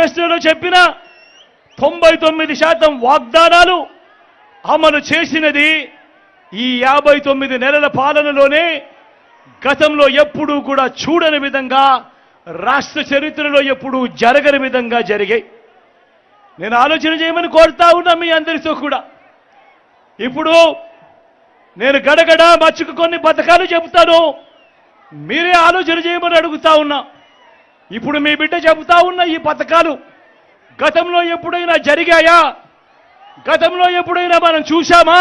మేనిఫెస్టోలో చెప్పిన తొంభై తొమ్మిది శాతం వాగ్దానాలు అమలు చేసినది ఈ యాభై తొమ్మిది నెలల పాలనలోనే గతంలో ఎప్పుడూ కూడా చూడని విధంగా రాష్ట్ర చరిత్రలో ఎప్పుడూ జరగని విధంగా జరిగాయి. నేను ఆలోచన చేయమని కోరుతా ఉన్నా మీ అందరితో కూడా. ఇప్పుడు నేను గడగడ మచ్చుకు కొన్ని పథకాలు చెబుతాను. మీరే ఆలోచన చేయమని అడుగుతా ఉన్నా. ఇప్పుడు మీ బిడ్డ చెబుతా ఉన్న ఈ పథకాలు గతంలో ఎప్పుడైనా జరిగాయా? గతంలో ఎప్పుడైనా మనం చూశామా?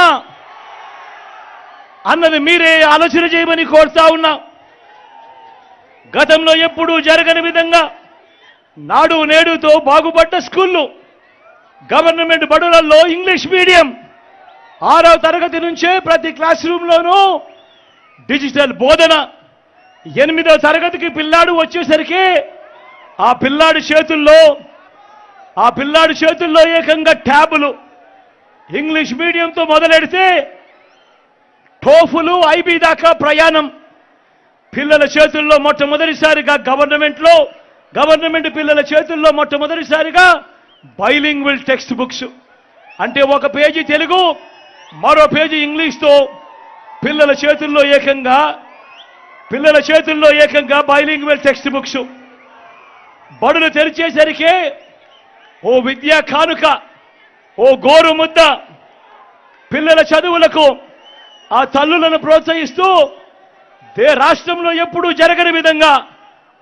అన్నది మీరే ఆలోచన చేయమని కోరుతా ఉన్నా. గతంలో ఎప్పుడూ జరగని విధంగా నాడు నేడుతో బాగుపడ్డ స్కూళ్ళు గవర్నమెంట్ బడులలో ఇంగ్లీష్ మీడియం ఆరవ తరగతి నుంచే ప్రతి క్లాస్ రూమ్లోనూ డిజిటల్ బోధన ఎనిమిదో తరగతికి పిల్లాడు వచ్చేసరికి ఆ పిల్లాడి చేతుల్లో ఆ పిల్లాడి చేతుల్లో ఏకంగా ట్యాబులు. ఇంగ్లీష్ మీడియంతో మొదలెడితే టోఫులు ఐబీ దాకా ప్రయాణం. పిల్లల చేతుల్లో మొట్టమొదటిసారిగా గవర్నమెంట్లో గవర్నమెంట్ పిల్లల చేతుల్లో మొట్టమొదటిసారిగా బైలింగ్విల్ టెక్స్ట్ బుక్స్. అంటే ఒక పేజీ తెలుగు మరో పేజీ ఇంగ్లీష్తో. పిల్లల చేతుల్లో ఏకంగా పిల్లల చేతుల్లో ఏకంగా బైలింగ్వల్ టెక్స్ట్ బుక్స్. బడులు తెరిచేసరికి ఓ విద్యా కానుక ఓ గోరు ముద్ద పిల్లల చదువులకు ఆ తల్లులను ప్రోత్సహిస్తూ దే రాష్ట్రంలో ఎప్పుడూ జరగని విధంగా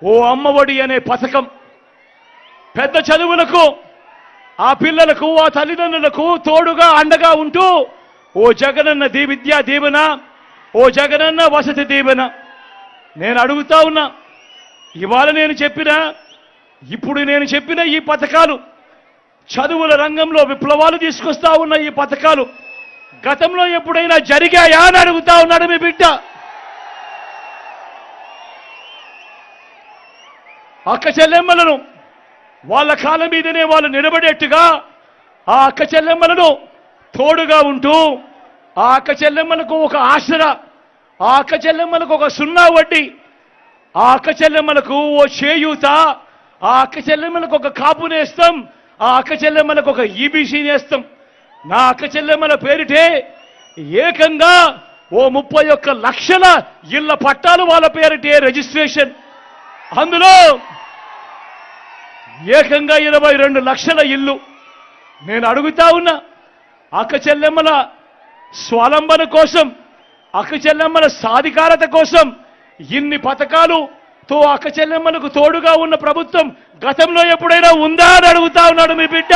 ఓ అమ్మఒడి అనే పథకం. పెద్ద చదువులకు ఆ పిల్లలకు ఆ తల్లిదండ్రులకు తోడుగా అండగా ఉంటూ ఓ జగనన్న దీ విద్యా దీవెన ఓ జగనన్న వసతి దీవెన. నేను అడుగుతా ఉన్నా ఇవాళ నేను చెప్పిన ఇప్పుడు నేను చెప్పిన ఈ పథకాలు చదువుల రంగంలో విప్లవాలు తీసుకొస్తా ఉన్న ఈ పథకాలు గతంలో ఎప్పుడైనా జరిగాయా అని అడుగుతా ఉన్నాడు మీ బిడ్డ. అక్క చెల్లెమ్మలను వాళ్ళ కాళ్ళ మీదనే వాళ్ళు నిలబడేట్టుగా ఆ అక్క చెల్లెమ్మలను తోడుగా ఉంటూ ఆ అక్క చెల్లెమ్మలకు ఒక ఆసరా ఆ అక్క చెల్లెమ్మలకు ఒక సున్నా వడ్డీ ఆ అక్క చెల్లెమ్మలకు ఓ చేయూత ఆ అక్క చెల్లెమ్మలకు ఒక కాపునేస్తాం ఆ అక్క చెల్లెమ్మలకు ఒక ఈబీసీ నేస్తాం. నా అక్క చెల్లెమ్మల పేరిటే ఏకంగా ఓ ముప్పై ఒక్క లక్షల ఇళ్ళ పట్టాలు వాళ్ళ పేరిటే రిజిస్ట్రేషన్. అందులో ఏకంగా ఇరవై రెండు లక్షల ఇల్లు. నేను అడుగుతా ఉన్నా అక్క చెల్లెమ్మల స్వలంబన కోసం అక్క చెల్లెమ్మల సాధికారత కోసం ఇన్ని పథకాలు తో అక్క చెల్లెమ్మలకు తోడుగా ఉన్న ప్రభుత్వం గతంలో ఎప్పుడైనా ఉందా అని అడుగుతా ఉన్నాడు మీ బిడ్డ.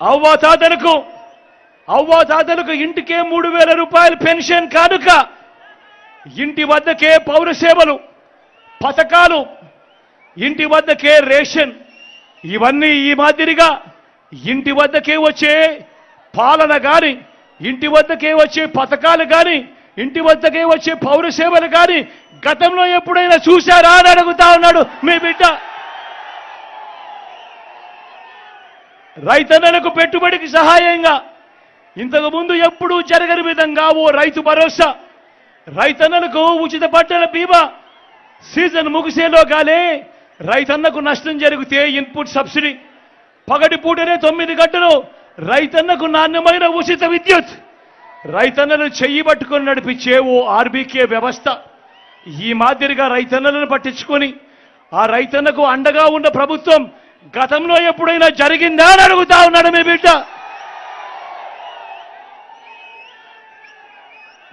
అవ్వా తాతలకు అవ్వా తాతలకు ఇంటికే మూడు వేల రూపాయలు పెన్షన్ కానుక. ఇంటి వద్దకే పౌరసేవలు పథకాలు ఇంటి వద్దకే రేషన్ ఇవన్నీ ఈ మాదిరిగా ఇంటి వద్దకే వచ్చే పాలన కానీ ఇంటి వద్దకే వచ్చే పథకాలు కానీ ఇంటి వద్దకే వచ్చే పౌర సేవలు గతంలో ఎప్పుడైనా చూశారా అని అడుగుతా ఉన్నాడు మీ బిడ్డ. రైతన్నలకు పెట్టుబడికి సహాయంగా ఇంతకు ముందు ఎప్పుడూ జరగని విధంగా ఓ రైతు భరోసా రైతన్నలకు ఉచిత పంటల బీమా సీజన్ ముగిసేలోగానే రైతన్నకు నష్టం జరిగితే ఇన్పుట్ సబ్సిడీ పగటి పూటనే తొమ్మిది గంటలు రైతన్నకు నాణ్యమైన ఉచిత విద్యుత్. రైతన్నలు చెయ్యి పట్టుకొని నడిపించే ఓ ఆర్బీకే వ్యవస్థ. ఈ మాదిరిగా రైతన్నలను పట్టించుకొని ఆ రైతన్నకు అండగా ఉన్న ప్రభుత్వం గతంలో ఎప్పుడైనా జరిగిందా అని అడుగుతా ఉన్నాడు మీ బిడ్డ.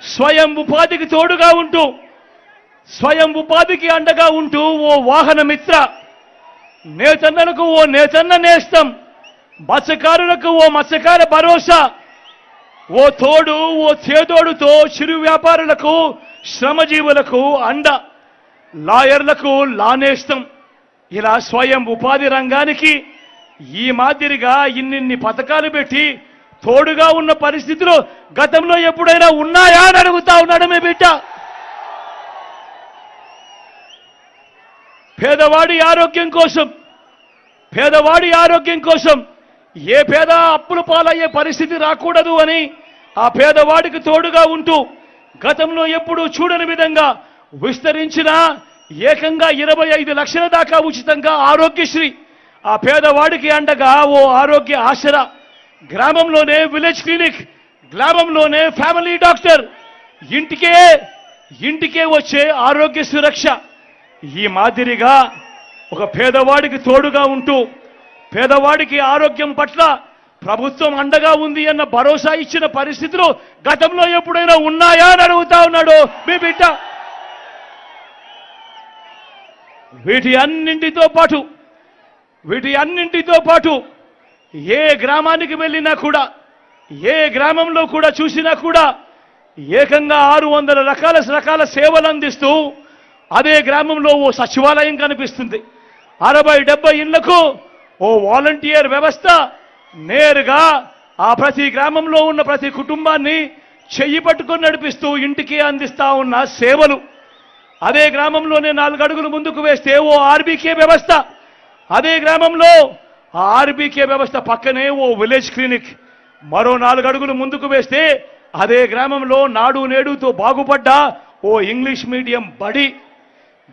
స్వయం ఉపాధికి తోడుగా ఉంటూ స్వయం ఉపాధికి అండగా ఉంటూ ఓ వాహన మిత్ర నేతన్నలకు ఓ నేతన్న నేస్తం మత్స్యకారులకు ఓ మత్స్యకార భరోసా ఓ తోడు ఓ చేదోడుతో చిరు వ్యాపారులకు శ్రమజీవులకు అండ లాయర్లకు లానేస్తం. ఇలా స్వయం ఉపాధి రంగానికి ఈ మాదిరిగా ఇన్నిన్ని పథకాలు పెట్టి తోడుగా ఉన్న పరిస్థితులు గతంలో ఎప్పుడైనా ఉన్నాయా అని అడుగుతా ఉన్నాడు మీ బిడ్డ. పేదవాడి ఆరోగ్యం కోసం పేదవాడి ఆరోగ్యం కోసం ఏ పేద అప్పుల పాలయ్యే పరిస్థితి రాకూడదు అని ఆ పేదవాడికి తోడుగా ఉంటూ గతంలో ఎప్పుడూ చూడని విధంగా విస్తరించిన ఏకంగా ఇరవై ఐదు లక్షల దాకా ఉచితంగా ఆరోగ్యశ్రీ ఆ పేదవాడికి అండగా ఓ ఆరోగ్య ఆసరా గ్రామంలోనే విలేజ్ క్లినిక్ గ్రామంలోనే ఫ్యామిలీ డాక్టర్. ఇంటికే ఇంటికే వచ్చే ఆరోగ్య సురక్ష. ఈ మాదిరిగా ఒక పేదవాడికి తోడుగా ఉంటూ పేదవాడికి ఆరోగ్యం పట్ల ప్రభుత్వం అండగా ఉంది అన్న భరోసా ఇచ్చిన పరిస్థితులు గతంలో ఎప్పుడైనా ఉన్నాయా అని అడుగుతా ఉన్నాడు. మీ బిడ్డ. వీటి అన్నింటితో పాటు వీటి అన్నింటితో పాటు ఏ గ్రామానికి వెళ్ళినా కూడా ఏ గ్రామంలో కూడా చూసినా కూడా ఏకంగా ఆరు వందల రకాల రకాల సేవలు అందిస్తూ అదే గ్రామంలో ఓ సచివాలయం కనిపిస్తుంది. అరవై డెబ్బై ఇళ్ళకు ఓ వాలంటీర్ వ్యవస్థ నేరుగా ఆ ప్రతి గ్రామంలో ఉన్న ప్రతి కుటుంబాన్ని చెయ్యి పట్టుకొని నడిపిస్తూ ఇంటికి అందిస్తా ఉన్న సేవలు. అదే గ్రామంలోనే నాలుగు అడుగులు ముందుకు వేస్తే ఓ ఆర్బీకే వ్యవస్థ. అదే గ్రామంలో ఆ ఆర్బీకే వ్యవస్థ పక్కనే ఓ విలేజ్ క్లినిక్. మరో నాలుగు అడుగులు ముందుకు వేస్తే అదే గ్రామంలో నాడు నేడుతో బాగుపడ్డ ఓ ఇంగ్లీష్ మీడియం బడి.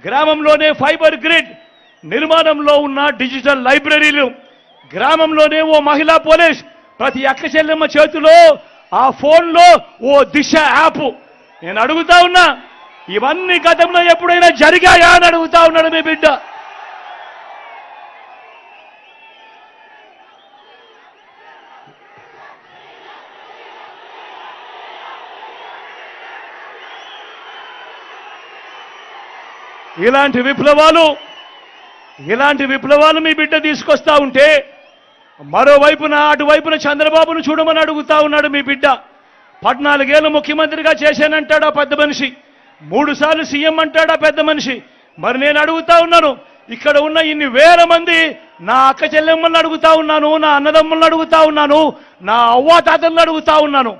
గ్రామంలోనే ఫైబర్ గ్రిడ్ నిర్మాణంలో ఉన్న డిజిటల్ లైబ్రరీలు గ్రామంలోనే ఓ మహిళా పోలీస్ ప్రతి అక్క చెల్లెమ్మ చేతిలో ఆ ఫోన్లో ఓ దిశ యాప్. నేను అడుగుతా ఉన్నా ఇవన్నీ గతంలో ఎప్పుడైనా జరిగాయా అని అడుగుతా ఉన్నాడు మీ బిడ్డ. ఇలాంటి విప్లవాలు ఇలాంటి విప్లవాలు మీ బిడ్డ తీసుకొస్తా ఉంటే మరోవైపున అటువైపున చంద్రబాబును చూడమని అడుగుతా ఉన్నాడు మీ బిడ్డ. పద్నాలుగేళ్ళు ముఖ్యమంత్రిగా చేశానంటాడా పెద్ద మనిషి? మూడు సార్లు సీఎం అంటాడా పెద్ద మనిషి? మరి నేను అడుగుతా ఉన్నాను. ఇక్కడ ఉన్న ఇన్ని వేల మంది నా అక్క చెల్లెమ్మల్ని అడుగుతా ఉన్నాను నా అన్నదమ్ములను అడుగుతా ఉన్నాను నా అవ్వాతాతలను అడుగుతా ఉన్నాను.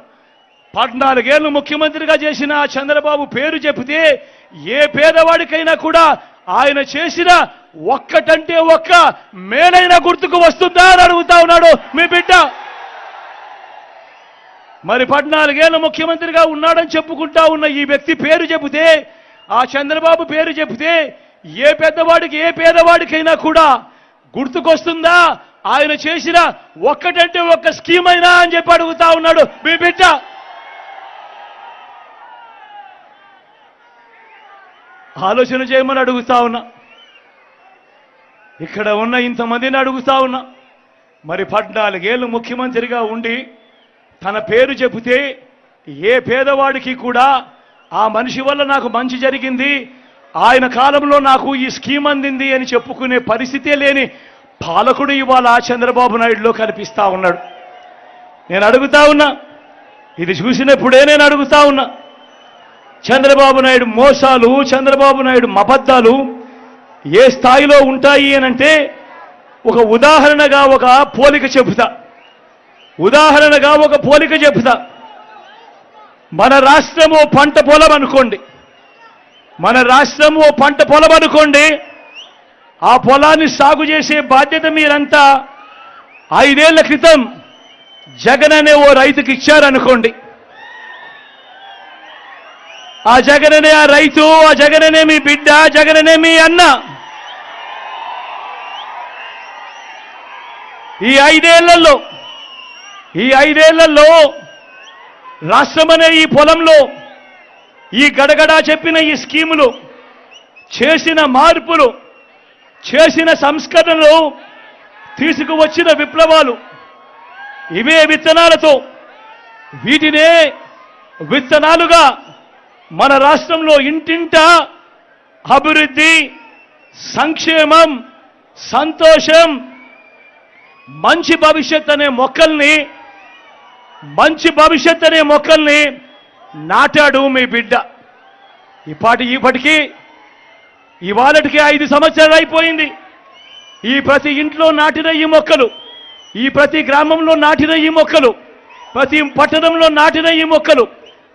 పద్నాలుగేళ్ళు ముఖ్యమంత్రిగా చేసిన చంద్రబాబు పేరు చెబితే ఏ పేదవాడికైనా కూడా ఆయన చేసిన ఒక్కటంటే ఒక్క మేలైన గుర్తుకు వస్తుందా అని అడుగుతా ఉన్నాడు మీ బిడ్డ. మరి పద్నాలుగేళ్ళ ముఖ్యమంత్రిగా ఉన్నాడని చెప్పుకుంటా ఉన్న ఈ వ్యక్తి పేరు చెబితే ఆ చంద్రబాబు పేరు చెబితే ఏ పెద్దవాడికి ఏ పేదవాడికైనా కూడా గుర్తుకొస్తుందా? ఆయన చేసిన ఒక్కటంటే ఒక్క స్కీమ్ అయినా అని చెప్పి అడుగుతా ఉన్నాడు మీ బిడ్డ. ఆలోచన చేయమని అడుగుతా ఉన్నా. ఇక్కడ ఉన్న ఇంతమందిని అడుగుతా ఉన్నా. మరి పద్నాలుగేళ్ళు ముఖ్యమంత్రిగా ఉండి తన పేరు చెబితే ఏ పేదవాడికి కూడా ఆ మనిషి వల్ల నాకు మంచి జరిగింది ఆయన కాలంలో నాకు ఈ స్కీమ్ అందింది అని చెప్పుకునే పరిస్థితే లేని పాలకుడు ఇవాళ చంద్రబాబు నాయుడులో కనిపిస్తా ఉన్నాడు. నేను అడుగుతా ఉన్నా. ఇది చూసినప్పుడే నేను అడుగుతా ఉన్నా. చంద్రబాబు నాయుడు మోసాలు చంద్రబాబు నాయుడు అబద్ధాలు ఏ స్థాయిలో ఉంటాయి అనంటే ఒక ఉదాహరణగా ఒక పోలిక చెబుతా. ఉదాహరణగా ఒక పోలిక చెబుతా. మన రాష్ట్రం ఓ పంట పొలం అనుకోండి. మన రాష్ట్రం ఓ పంట పొలం అనుకోండి ఆ పొలాన్ని సాగు చేసే బాధ్యత మీరంతా ఐదేళ్ళ క్రితం జగన్ అనే ఓ రైతుకి ఇచ్చారనుకోండి. ఆ జగననే ఆ రైతు ఆ జగననే మీ బిడ్డ జగననే మీ అన్న. ఈ ఐదేళ్ళలో ఈ ఐదేళ్ళలో రాష్ట్రమనే ఈ పొలంలో ఈ గడగడా చెప్పిన ఈ స్కీములు చేసిన మార్పులు చేసిన సంస్కరణలు తీసుకువచ్చిన విప్లవాలు ఇవే విత్తనాలతో వీటినే విత్తనాలుగా మన రాష్ట్రంలో ఇంటింట అభివృద్ధి సంక్షేమం సంతోషం మంచి భవిష్యత్ అనే మొక్కల్ని మంచి భవిష్యత్ అనే మొక్కల్ని నాటాడు మీ బిడ్డ. ఇప్పటి ఇప్పటికీ ఇవాళటికి ఐదు సంవత్సరాలు అయిపోయింది. ఈ ప్రతి ఇంట్లో నాటిన ఈ మొక్కలు ఈ ప్రతి గ్రామంలో నాటిన ఈ మొక్కలు ప్రతి పట్టణంలో నాటిన ఈ మొక్కలు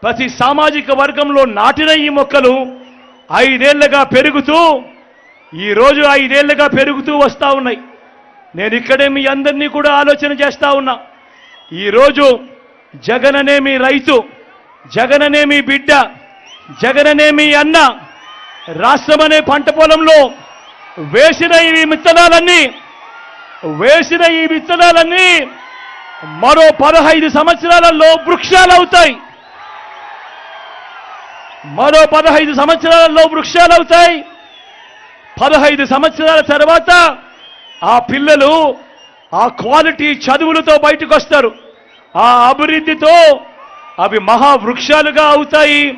ప్రతి సామాజిక వర్గంలో నాటిన ఈ మొక్కలు ఐదేళ్ళుగా పెరుగుతూ ఈరోజు ఐదేళ్ళుగా పెరుగుతూ వస్తూ ఉన్నాయి. నేను ఇక్కడే మీ అందరినీ కూడా ఆలోచన చేస్తూ ఉన్నా. ఈరోజు జగననే మీ రైతు జగననే మీ బిడ్డ జగననే మీ అన్న రాష్ట్రం అనే పంట పొలంలో వేసిన ఈ విత్తనాలన్నీ వేసిన ఈ విత్తనాలన్నీ మరో పదహైదు సంవత్సరాలలో వృక్షాలు అవుతాయి. మరో పదహైదు సంవత్సరాలలో వృక్షాలు అవుతాయి. పదహైదు సంవత్సరాల తర్వాత ఆ పిల్లలు ఆ క్వాలిటీ చదువులతో బయటకు వస్తారు ఆ అభివృద్ధితో అవి మహావృక్షాలుగా అవుతాయి.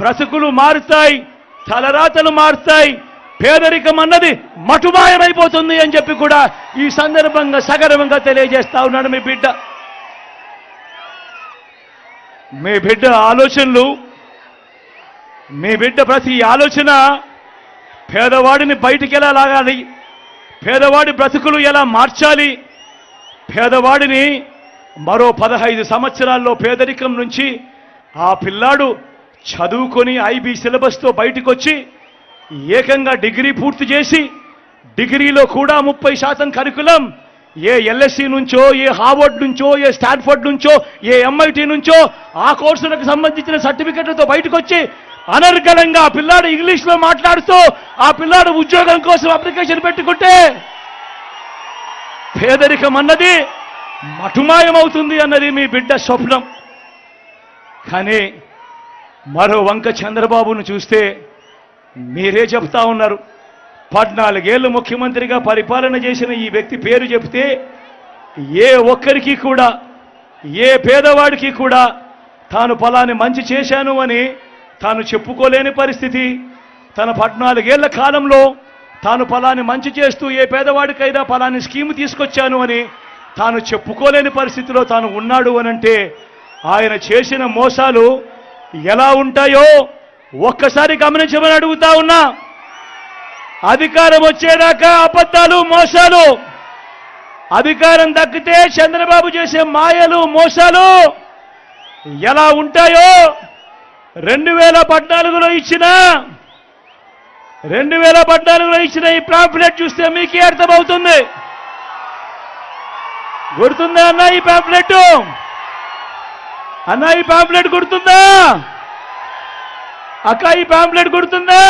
బ్రతుకులు మారుతాయి. తలరాతలు మారుతాయి. పేదరికం అన్నది మటుమాయమైపోతుంది అని చెప్పి కూడా ఈ సందర్భంగా సగర్వంగా తెలియజేస్తా ఉన్నాడు మీ బిడ్డ. మీ బిడ్డ ఆలోచనలు మీ బిడ్డ ప్రతి ఆలోచన పేదవాడిని బయటికి ఎలా లాగాలి పేదవాడి బ్రతుకులు ఎలా మార్చాలి? పేదవాడిని మరో పదహైదు సంవత్సరాల్లో పేదరికం నుంచి ఆ పిల్లాడు చదువుకొని ఐబీ సిలబస్తో బయటకు వచ్చి ఏకంగా డిగ్రీ పూర్తి చేసి డిగ్రీలో కూడా ముప్పై శాతం కరికులం. ఏ ఎల్ఎస్సి నుంచో ఏ హార్వర్డ్ నుంచో ఏ స్టాన్ఫర్డ్ నుంచో ఏ ఎంఐటి నుంచో ఆ కోర్సులకు సంబంధించిన సర్టిఫికెట్లతో బయటకు వచ్చి అనర్గళంగా ఆ పిల్లాడు ఇంగ్లీష్లో మాట్లాడుతూ ఆ పిల్లాడు ఉద్యోగం కోసం అప్లికేషన్ పెట్టుకుంటే పేదరికం అన్నది మటుమాయమవుతుంది అన్నది మీ బిడ్డ స్వప్నం. కానీ మరో వంక చంద్రబాబును చూస్తే మీరే చెప్తా ఉన్నారు. పద్నాలుగేళ్ళు ముఖ్యమంత్రిగా పరిపాలన చేసిన ఈ వ్యక్తి పేరు చెప్తే ఏ ఒక్కరికి కూడా ఏ పేదవాడికి కూడా తాను ఫలాని మంచి చేశాను అని తాను చెప్పుకోలేని పరిస్థితి. తన పద్నాలుగేళ్ళ కాలంలో తాను ఫలాన్ని మంచి చేస్తూ ఏ పేదవాడికైనా ఫలాన్ని స్కీమ్ తీసుకొచ్చాను అని తాను చెప్పుకోలేని పరిస్థితిలో తాను ఉన్నాడు అనంటే ఆయన చేసిన మోసాలు ఎలా ఉంటాయో ఒక్కసారి గమనించమని అడుగుతా ఉన్నా. అధికారం వచ్చేదాకా అబద్ధాలు మోసాలు అధికారం దక్కితే చంద్రబాబు చేసే మాయలు మోసాలు ఎలా ఉంటాయో రెండు వేల పద్నాలుగులో ఇచ్చిన రెండు వేల పద్నాలుగులో ఇచ్చిన ఈ పాంప్లెట్ చూస్తే మీకే అర్థమవుతుంది. గుర్తుందా అన్న ఈ పాంప్లెట్ అన్న ఈ పాంప్లెట్ గుర్తుందా? అక్క ఈ పాంప్లెట్ గుర్తుందా?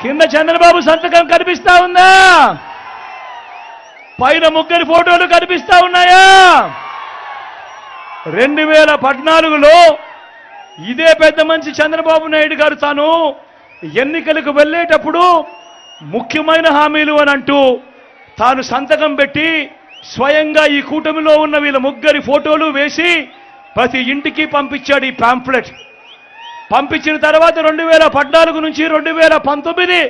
కింద చంద్రబాబు సంతకం కనిపిస్తా ఉందా? పైన ముగ్గురి ఫోటోలు కనిపిస్తా ఉన్నాయా? రెండు వేల పద్నాలుగులో ఇదే పెద్ద మనిషి చంద్రబాబు నాయుడు గారు తాను ఎన్నికలకు వెళ్ళేటప్పుడు ముఖ్యమైన హామీలు అని అంటూ తాను సంతకం పెట్టి స్వయంగా ఈ కూటమిలో ఉన్న వీళ్ళ ముగ్గురి ఫోటోలు వేసి ప్రతి ఇంటికి పంపించాడు ఈ పాంప్లెట్ పంపించిన తర్వాత రెండు వేల పద్నాలుగు నుంచి రెండు వేల పంతొమ్మిది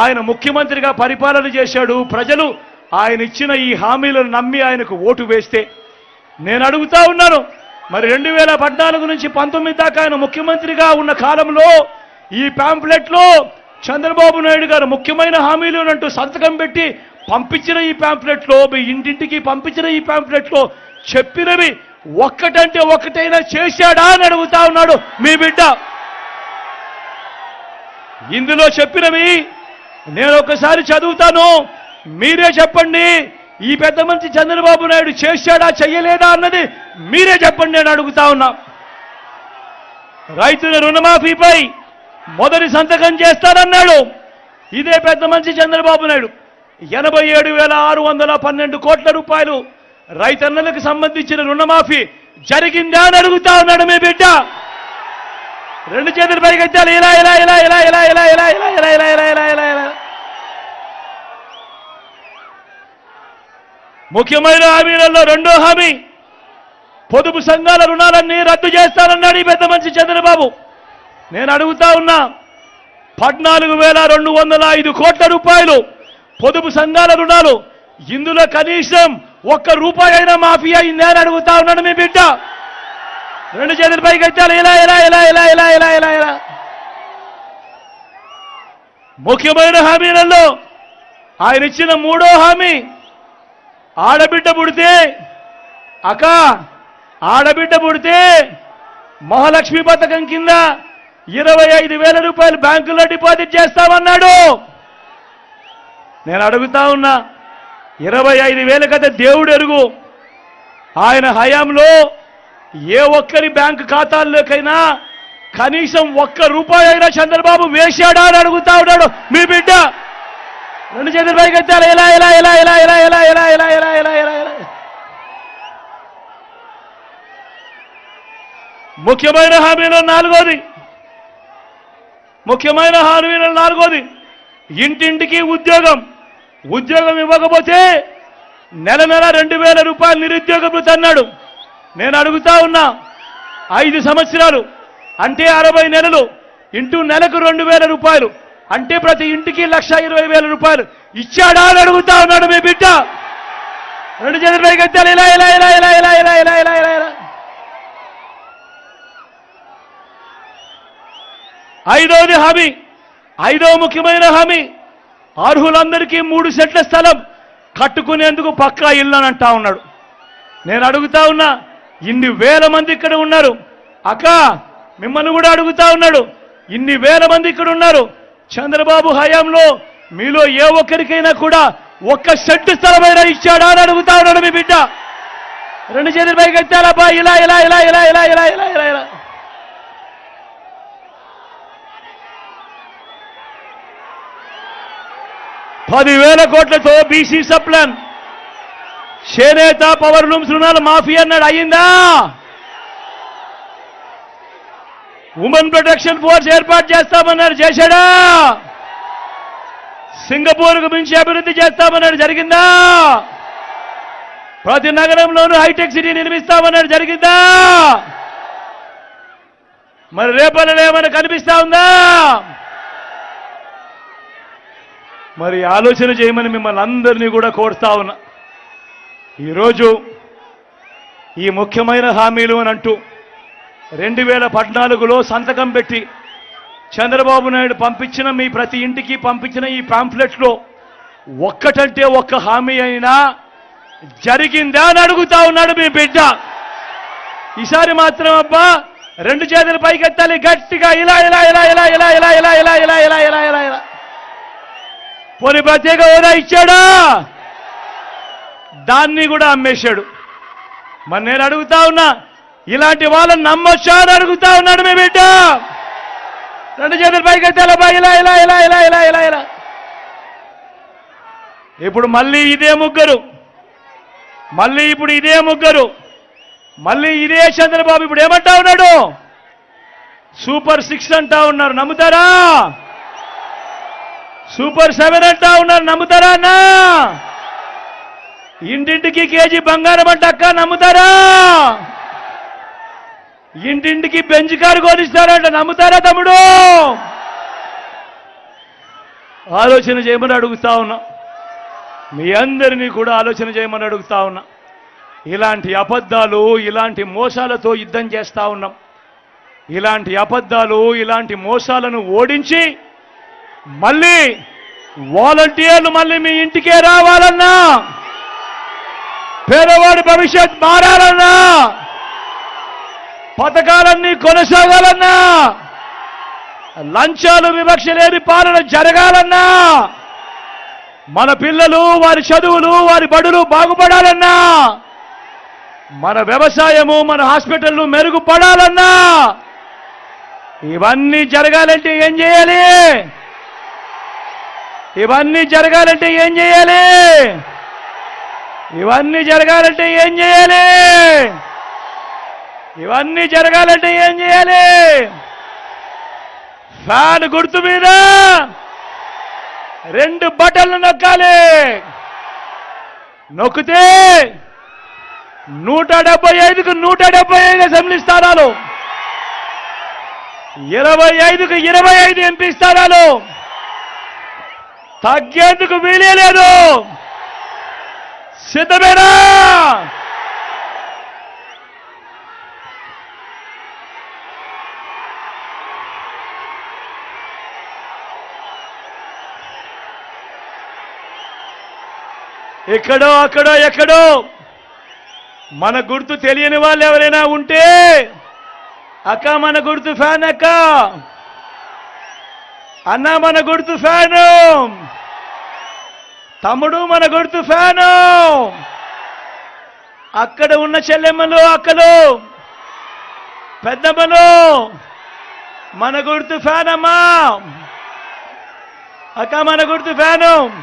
ఆయన ముఖ్యమంత్రిగా పరిపాలన చేశాడు. ప్రజలు ఆయన ఇచ్చిన ఈ హామీలను నమ్మి ఆయనకు ఓటు వేస్తే. నేను అడుగుతా ఉన్నాను మరి రెండు వేల పద్నాలుగు నుంచి పంతొమ్మిది దాకా ఆయన ముఖ్యమంత్రిగా ఉన్న కాలంలో ఈ పాంప్లెట్లో చంద్రబాబు నాయుడు గారు ముఖ్యమైన హామీలు అంటూ సంతకం పెట్టి పంపించిన ఈ పాంప్లెట్లో మీ ఇంటింటికి పంపించిన ఈ పాంప్లెట్లో చెప్పినవి ఒక్కటంటే ఒక్కటైనా చేశాడా అని అడుగుతా ఉన్నాడు మీ బిడ్డ. ఇందులో చెప్పినవి నేను ఒకసారి చదువుతాను మీరే చెప్పండి. ఈ పెద్ద మంచి చంద్రబాబు నాయుడు చేశాడా చెయ్యలేదా అన్నది మీరే చెప్పండి నేను అడుగుతా ఉన్నా రైతుల రుణమాఫీపై మొదటి సంతకం చేస్తానన్నాడు ఇదే పెద్ద మంచి చంద్రబాబు నాయుడు ఎనభై ఏడు వేల ఆరు వందల పన్నెండు కోట్ల రూపాయలు రైతన్నలకు సంబంధించిన రుణమాఫీ జరిగిందా అని అడుగుతా ఉన్నాడు మీ బిడ్డ రెండు చేతులు పైకెత్తాలి ఇలా ఇలా ఇలా ఇలా ఇలా ఇలా ఇలా ఇలా ఇలా ఇలా ఇలా ఇలా ఇలా ముఖ్యమైన హామీలలో రెండో హామీ పొదుపు సంఘాల రుణాలన్నీ రద్దు చేస్తానన్నాడు ఈ పెద్ద మనిషి చంద్రబాబు. నేను అడుగుతా ఉన్నా పద్నాలుగు వేల రెండు వందల ఐదు కోట్ల రూపాయలు పొదుపు సంఘాల రుణాలు ఇందులో కనీసం ఒక్క రూపాయి అయినా మాఫీ అయింది నేను అడుగుతా ఉన్నాను మీ బిడ్డ. రెండు చేతుల పైకి ఎత్తాలి ఇలా ఇలా ఇలా ఇలా ఇలా ఇలా ఇలా ఇలా. ముఖ్యమైన హామీలలో ఆయన ఇచ్చిన మూడో హామీ ఆడబిడ్డ పుడితే అక్క ఆడబిడ్డ పుడితే మహాలక్ష్మి పథకం కింద ఇరవై ఐదు వేల రూపాయలు బ్యాంకులో డిపాజిట్ చేస్తామన్నాడు నేను అడుగుతా ఉన్నా ఇరవై ఐదు వేల కదా దేవుడు ఎరుగు. ఆయన హయాంలో ఏ ఒక్కరి బ్యాంకు ఖాతాల్లోకైనా కనీసం ఒక్క రూపాయి అయినా చంద్రబాబు వేశాడా అని అడుగుతా ఉన్నాడు. మీ బిడ్డ రెండు చేతులు పైకి వచ్చారు ఇలా ఇలా ఇలా ఇలా ఇలా ఇలా ఇలా ఇలా ఇలా ఇలా ఇలా ఇలా ముఖ్యమైన హామీలో నాలుగోది ముఖ్యమైన హామీలో నాలుగోది ఇంటింటికి ఉద్యోగం ఉద్యోగం ఇవ్వకపోతే నెల నెల రెండు వేల రూపాయలు నిరుద్యోగ భృతి అన్నాడు నేను అడుగుతా ఉన్నా ఐదు సంవత్సరాలు అంటే అరవై నెలలు ఇంటూ నెలకు రెండు వేల రూపాయలు అంటే ప్రతి ఇంటికి లక్ష ఇరవై వేల రూపాయలు ఇచ్చాడా అని అడుగుతా ఉన్నాడు మీ బిడ్డ. రెండు చేతులు పైకి ఇలా ఇలా ఇలా ఇలా ఇలా ఇలా ఇలా ఇలా ఇలా ఇలా. ఐదవది హామీ. ఐదవ ముఖ్యమైన హామీ. అర్హులందరికీ మూడు సెట్ల స్థలం కట్టుకునేందుకు పక్కా ఇల్లు అని అంటా ఉన్నాడు. నేను అడుగుతా ఉన్నా ఇన్ని వేల మంది ఇక్కడ ఉన్నారు. అక్క మిమ్మల్ని కూడా అడుగుతా ఉన్నాడు. ఇన్ని వేల మంది ఇక్కడ ఉన్నారు. చంద్రబాబు హయాంలో మీలో ఏ ఒక్కరికైనా కూడా ఒక్క షెడ్ స్థలమైనా ఇచ్చాడా అని అడుగుతా ఉన్నాడు మీ బిడ్డ. రెండు చేతులు పైకి ఎత్తాలబ్బా ఇలా ఇలా ఇలా ఇలా ఇలా ఇలా ఇలా ఇలా ఇలా. పదివేల కోట్లతో బీసీ సప్లాన్. చేనేత పవర్ లూమ్స్ రుణాలు మాఫీ అన్నాడు. అయ్యిందా? ఉమెన్ ప్రొటెక్షన్ ఫోర్స్ ఏర్పాటు చేస్తామన్నారు చేశాడా? సింగపూర్కు మించి అభివృద్ధి చేస్తామన్నాడు జరిగిందా? ప్రతి నగరంలోనూ హైటెక్ సిటీ నిర్మిస్తామన్నాడు జరిగిందా? మరి రేపల్లో ఏమైనా కనిపిస్తా ఉందా? మరి ఆలోచన చేయమని మిమ్మల్ని అందరినీ కూడా కోరుతా ఉన్నా. ఈరోజు ఈ ముఖ్యమైన హామీలు అని అంటూ రెండు వేల పద్నాలుగులో సంతకం పెట్టి చంద్రబాబు నాయుడు పంపించిన మీ ప్రతి ఇంటికి పంపించిన ఈ పాంఫ్లెట్లో ఒక్కటంటే ఒక్క హామీ అయినా జరిగిందా అని అడుగుతా ఉన్నాడు మీ బిడ్డ ఈసారి మాత్రం అబ్బా రెండు చేతులు పైకెత్తాలి గట్టిగా ఇలా ఇలా ఇలా ఇలా ఇలా ఇలా ఇలా ఇలా ఇలా ఇలా ఇలా ఇలా ఇలా పోనీ ప్రత్యేక హోదా ఇచ్చాడా దాన్ని కూడా అమ్మేశాడు మరి నేను అడుగుతా ఉన్నా ఇలాంటి వాళ్ళని నమ్మొచ్చా అని అడుగుతా ఉన్నాడు మీ బిడ్డ. రెండు చేతులు పైకి ఎత్తాలబ్బా ఇలా ఇలా ఇలా ఇలా ఇలా ఇలా ఇలా. ఇప్పుడు మళ్ళీ ఇదే ముగ్గురు. మళ్ళీ ఇప్పుడు ఇదే ముగ్గురు. మళ్ళీ ఇదే చంద్రబాబు ఇప్పుడు ఏమంటా ఉన్నాడు? సూపర్ సిక్స్ అంటా ఉన్నారు నమ్ముతారా? సూపర్ సెవెన్ అంటా ఉన్నారు నమ్ముతారా అన్నా? ఇంటింటికి కేజీ బంగారం అంట అక్క నమ్ముతారా? ఇంటింటికి బెంచ్ కారు కొనిస్తారంట నమ్ముతారా తమ్ముడు? ఆలోచన చేయమని అడుగుతా ఉన్నా. మీ అందరినీ కూడా ఆలోచన చేయమని అడుగుతా ఉన్నా. ఇలాంటి అబద్ధాలు ఇలాంటి మోసాలతో యుద్ధం చేస్తా ఉన్నాం. ఇలాంటి అబద్ధాలు ఇలాంటి మోసాలను ఓడించి మళ్ళీ వాలంటీర్లు మళ్ళీ మీ ఇంటికే రావాలన్నా పేదవాడి భవిష్యత్ మారాలన్నా పథకాలన్నీ కొనసాగాలన్నా లంచాలు వివక్ష లేని పాలన జరగాలన్నా మన పిల్లలు వారి చదువులు వారి బడులు బాగుపడాలన్నా మన వ్యవసాయము మన హాస్పిటల్లు మెరుగుపడాలన్నా ఇవన్నీ జరగాలంటే ఏం చేయాలి? ఇవన్నీ జరగాలంటే ఏం చేయాలి? ఇవన్నీ జరగాలంటే ఏం చేయాలి? ఇవన్నీ జరగాలంటే ఏం చేయాలి? ఫ్యాన్ గుర్తు మీద రెండు బటన్లు నొక్కాలి. నొక్కితే నూట డెబ్బై ఐదుకు నూట డెబ్బై ఐదు అసెంబ్లీ స్థానాలు. ఇరవై ఐదుకు ఇరవై ఐదు ఎంపీ స్థానాలు. తగ్గేందుకు వీలే లేదు. సిద్ధమేనా? ఎక్కడో అక్కడో ఎక్కడో. మన గుర్తు తెలియని వాళ్ళు ఎవరైనా ఉంటే అక్క మన గుర్తు ఫ్యాన్ అక్క. అన్న మన గుర్తు ఫ్యాను. తమ్ముడు మన గుర్తు ఫ్యాను. అక్కడ ఉన్న చెల్లెమ్మలు అక్కలు. పెద్దమ్మలు. మన గుర్తు ఫ్యాన్ అమ్మా అక్క మన గుర్తు ఫ్యాను.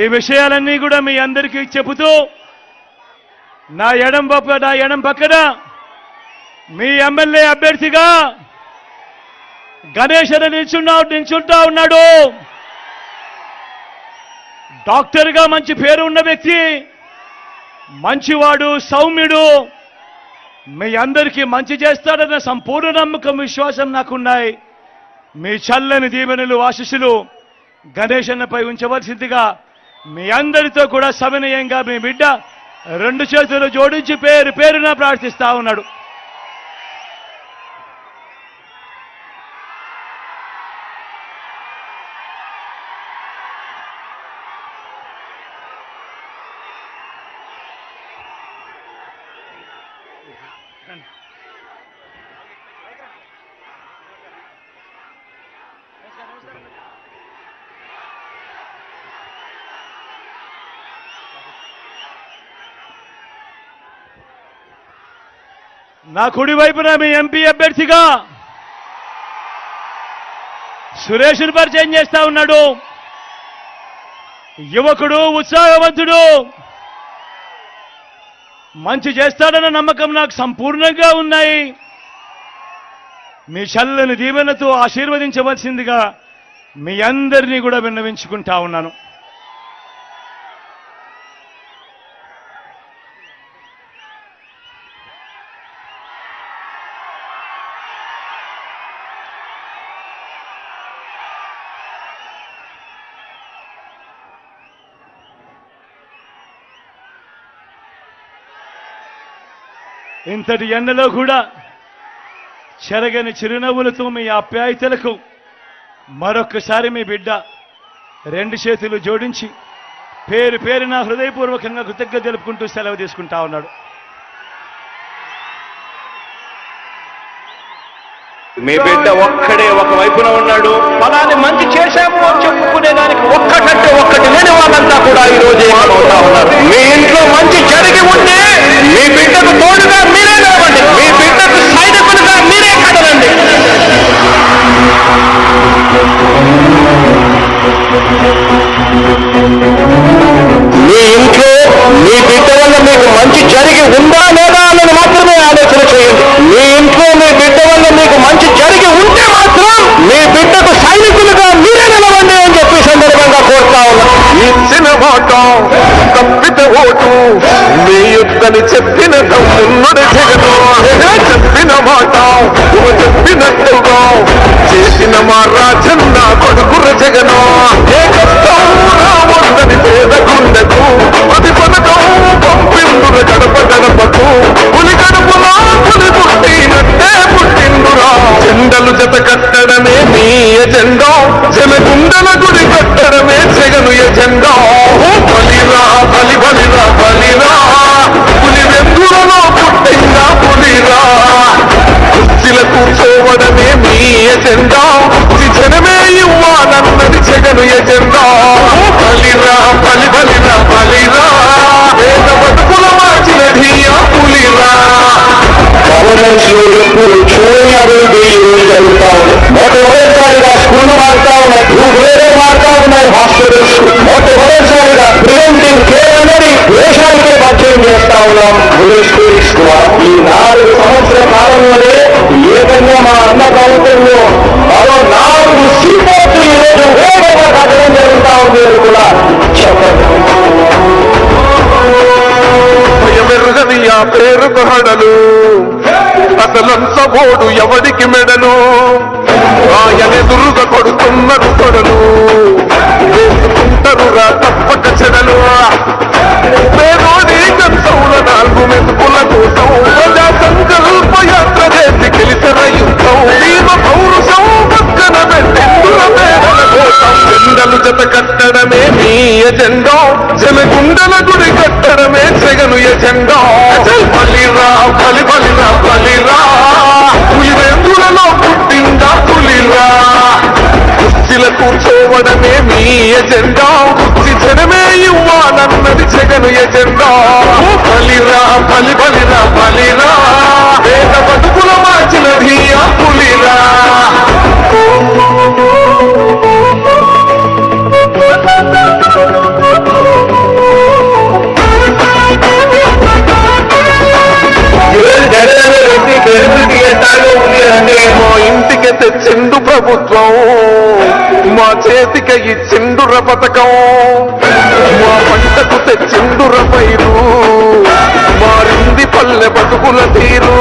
ఈ విషయాలన్నీ కూడా మీ అందరికీ చెబుతూ నా ఎడం పక్క నా ఎడం పక్కన మీ ఎమ్మెల్యే అభ్యర్థిగా గణేష్ అని నిల్చున్నా నిల్చుంటా ఉన్నాడు. డాక్టర్గా మంచి పేరు ఉన్న వ్యక్తి మంచివాడు సౌమ్యుడు మీ అందరికీ మంచి చేస్తాడన్న సంపూర్ణ నమ్మకం విశ్వాసం నాకున్నాయి. మీ చల్లని దీవెనలు ఆశిస్సులు గణేష్ అన్నపై ఉంచవలసిందిగా మీ అందరితో కూడా సవినయంగా మీ బిడ్డ రెండు చేతులు జోడించి పేరు పేరున ప్రార్థిస్తా ఉన్నాడు. నా కుడి వైపున మీ ఎంపీ అభ్యర్థిగా సురేష్ను పరిచయం చేస్తా ఉన్నాడు. యువకుడు ఉత్సాహవంతుడు. మంచి చేస్తాడన్న నమ్మకం నాకు సంపూర్ణంగా ఉన్నాయి. మీ చల్లని దీవెనతో ఆశీర్వదించవలసిందిగా మీ అందరినీ కూడా విన్నవించుకుంటా ఉన్నాను. ఇంతటి ఎండలో కూడా చెరగని చిరునవ్వులతో మీ ఆప్యాయతలకు మరొక్కసారి మీ బిడ్డ రెండు చేతులు జోడించి పేరు పేరున హృదయపూర్వకంగా కృతజ్ఞత తెలుపుకుంటూ సెలవు తీసుకుంటా ఉన్నాడు. మీ బిడ్డ ఒక్కడే ఒక వైపున ఉన్నాడు. ఫలాన్ని మంచి చేశాము అని చెప్పుకునే దానికి ఒక్కటంటే ఒక్కటి లేని వాళ్ళంతా కూడా ఈ రోజు ఉన్నారు మీ ఇంట్లో మంచి జరిగి ఉంటే మీ బిడ్డకు తోడుగా మీరే నిలవండి. మీ బిడ్డకు సైనికులుగా మీరే కదలండి. మీ ఇంట్లో మీ బిడ్డ వల్ల మీకు మంచి జరిగి ఉందా లేదా అన్నది మాత్రమే ఆలోచన చేయండి మీ ఇంట్లో మీ బిడ్డ వల్ల మీకు మంచి జరిగి ఉంటే మాత్రం మీ బిడ్డకు సైనికులుగా మీరే నిలవండి అని చెప్పి ఈ సందర్భంగా కోరుతా ఉన్నా ఇచ్చిన మాట. తప్పిత ఓటు. మీ యుద్ధని చెప్పిన తమ్ముడు జగను చెప్పిన మాట. చెప్పినట్టుగా చేసిన మా రాజన్న కొడుకుర జగను. ఏ కష్టం రావద్దని పేద గుండెకు. అది పథకం పంపిందుర గడప గడపకు. పులి గడపలో పులి పుట్టినట్టే పుట్టిందురా జెండలు జత కట్టడమే మీ ఎజెండా. జన గుండెల గుడి కట్టడమే జగను ఎజెండా. బలిరా పులి వెందులలో పుట్టిన పులిరా? కుర్చీల కూర్చోవడమే మీ నీ ఎజెండా. కుర్చీ జనమే ఇవ్వాలన్నది జగను ఎజెండా. బలిరా బలి తెచ్చింది ఇచ్చిండుర పథకం. మా పంటకు తెచ్చిండుర పైరు. మారింది పల్లె బతుకుల తీరు.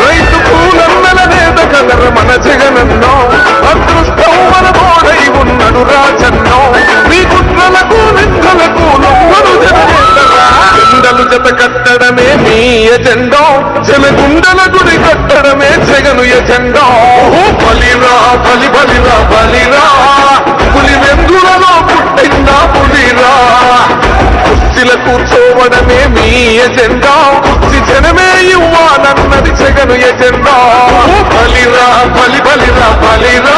రైతు పూలన్నల నేత కదర మన జగనన్నో. అదృష్టం మన బోడై ఉన్నడు రాజన్నో. మీ కుట్రలకు నిందలకు నొమ్మడు జననేతరా జెండలు జత కట్టడమే మీ ఎజెండా. జనగుండల గుడి కట్టడమే జగను ఎజెండో. ఓ బలిరా బలి బలిరా బలిరా. కుర్చీల కూర్చోవడమే మీ ఎజెండా. జనమే ఇవ్వాలన్నది జగను ఎజెండా. బలిరా బలి బలిరా బలిరా.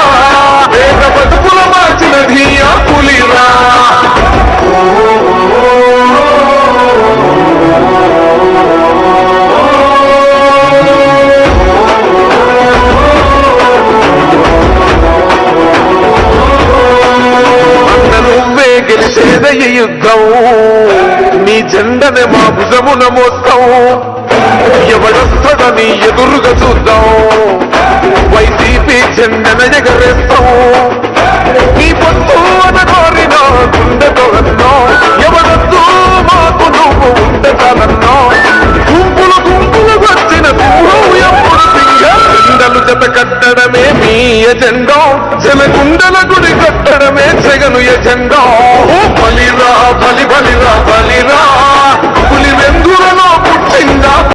వేద బతుకుల మార్చినది ఆ పులిరా. మా భుజమున మోస్తాం ఎవడొస్తాడని ఎదురుగా చూద్దాం. వైసీపీ చెందన ఎగరేస్తాం. నీ పొత్తు అన కోరిన గుండెతో అన్నా. ఎవడొద్దు మాకు నువ్వు ఉండటానన్నో గుంపులు గుంపులు వచ్చిన సింహం ఎప్పుడు సింగం జెండలు జత కట్టడమే మీ ఎజెండా. జనగుండల గుడి కట్టడమే జగను ఎజెండా. బలిరా బలి